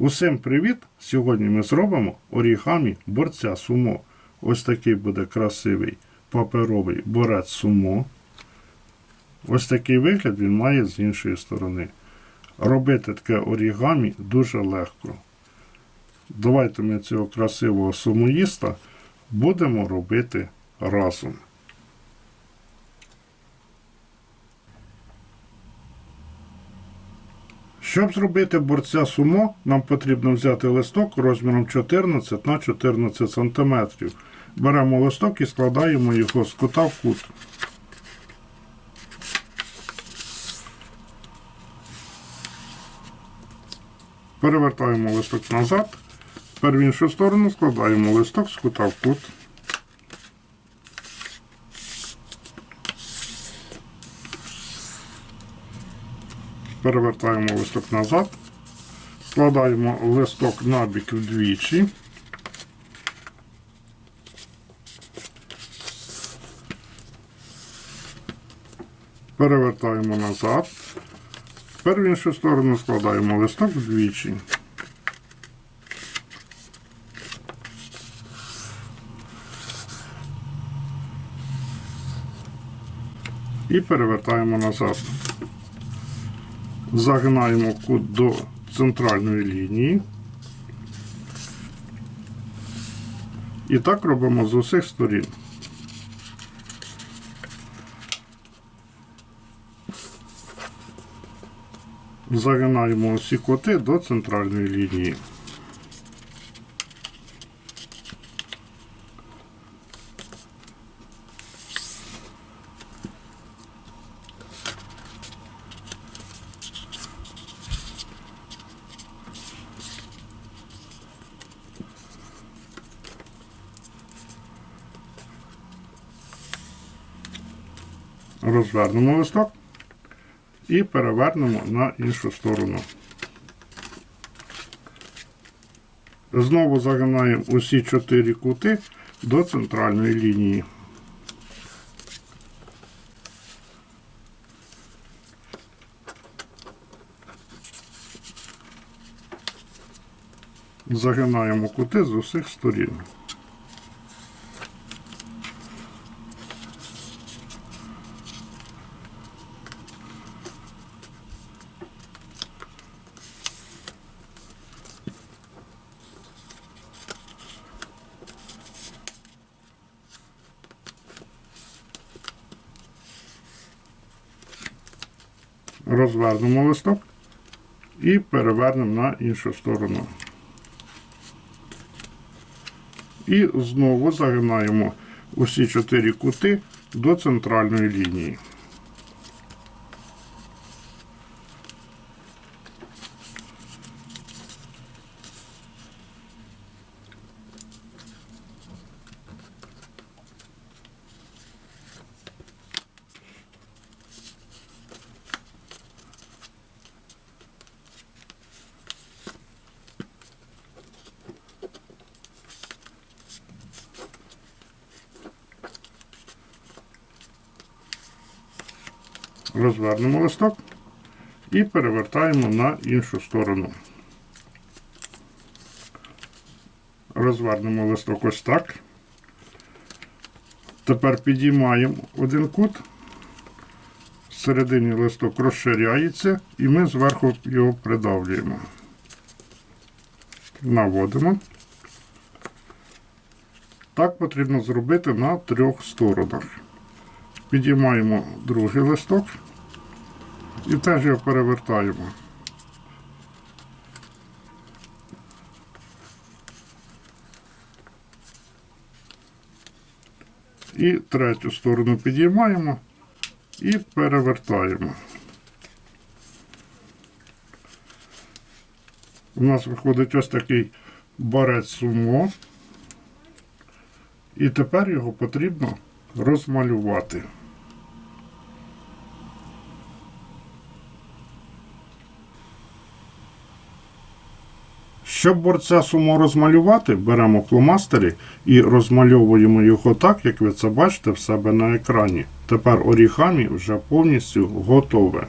Усім привіт! Сьогодні ми зробимо орігамі борця сумо. Ось такий буде красивий паперовий борець сумо. Ось такий вигляд він має з іншої сторони. Робити таке орігамі дуже легко. Давайте ми цього красивого сумоїста будемо робити разом. Щоб зробити борця сумо, нам потрібно взяти листок розміром 14 на 14 см. Беремо листок і складаємо його з кута в кут. Перевертаємо листок назад. Тепер в іншу сторону складаємо листок з кута в кут. Перевертаємо листок назад. Складаємо листок набік вдвічі. Перевертаємо назад. Тепер в іншу сторону складаємо листок вдвічі. І перевертаємо назад. Загинаємо кут до центральної лінії. І так робимо з усіх сторін. Загинаємо усі коти до центральної лінії. Розвернемо листок і перевернемо на іншу сторону. Знову загинаємо усі чотири кути до центральної лінії. Загинаємо кути з усіх сторін. Розвернемо листок і перевернемо на іншу сторону. І знову загинаємо усі чотири кути до центральної лінії. Розвернемо листок і перевертаємо на іншу сторону. Розвернемо листок ось так. Тепер підіймаємо один кут. Всередині листок розширяється і ми зверху його придавлюємо. Наводимо. Так потрібно зробити на трьох сторонах. Підіймаємо другий листок і теж його перевертаємо. І третю сторону підіймаємо і перевертаємо. У нас виходить ось такий барець сумо. І тепер його потрібно розмалювати. Щоб борця сумо розмалювати, беремо фломастері і розмальовуємо його так, як ви це бачите в себе на екрані. Тепер орігамі вже повністю готове.